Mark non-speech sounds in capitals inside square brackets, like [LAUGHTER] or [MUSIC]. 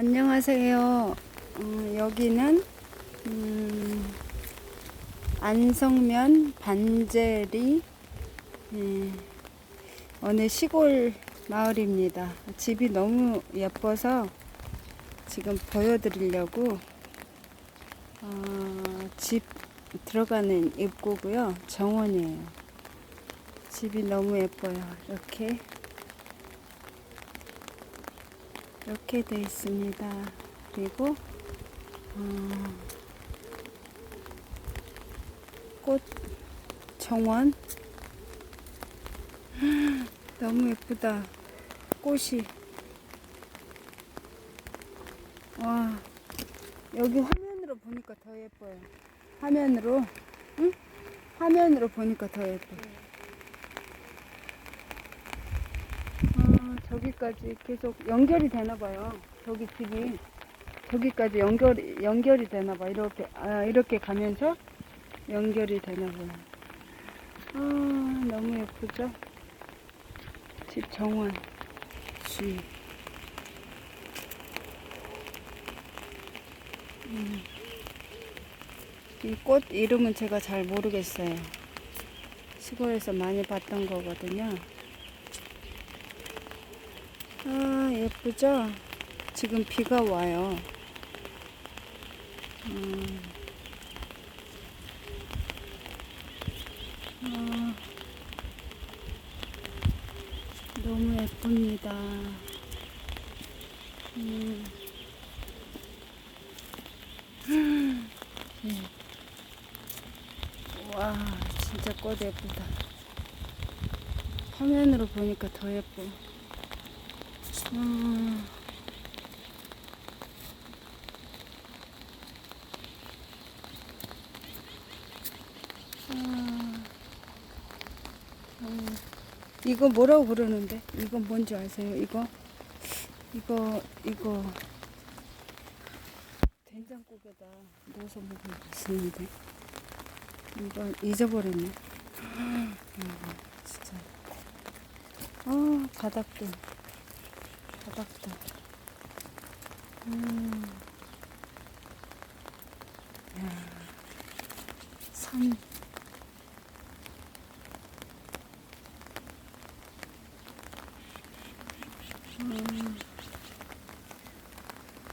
안녕하세요. 음, 여기는 음, 안성면 반제리 예, 어느 시골 마을입니다. 집이 너무 예뻐서 지금 보여드리려고 어, 집 들어가는 입구고요. 정원이에요. 집이 너무 예뻐요. 이렇게 이렇게 돼 있습니다. 그리고 어, 꽃 정원 [GASPS] 너무 예쁘다. 꽃이 와 여기 화면으로 보니까 더 예뻐요. 화면으로 응? 화면으로 보니까 더 예뻐. 아, 저기까지 계속 연결이 되나 봐요. 저기 집이 저기까지 연결이 연결이 되나 봐. 이렇게 아, 이렇게 가면서 연결이 되나 봐요. 아, 너무 예쁘죠? 집 정원 주위. 음. 이꽃 이름은 제가 잘 모르겠어요. 시골에서 많이 봤던 거거든요. 아, 예쁘죠? 지금 비가 와요. 음. 아, 너무 예쁩니다. 음. 네. 와, 진짜 꽃 예쁘다. 화면으로 보니까 더 예뻐. 음. 아. 음. 이거 뭐라고 부르는데? 이거 뭔지 아세요? 이거? 이거, 이거. 된장국에다 넣어서 먹으면 맛있는데. 이거 잊어버렸네. [GASPS] 이거 진짜. 아, 바닥도. 아깝다. 음. 야, 산. 음.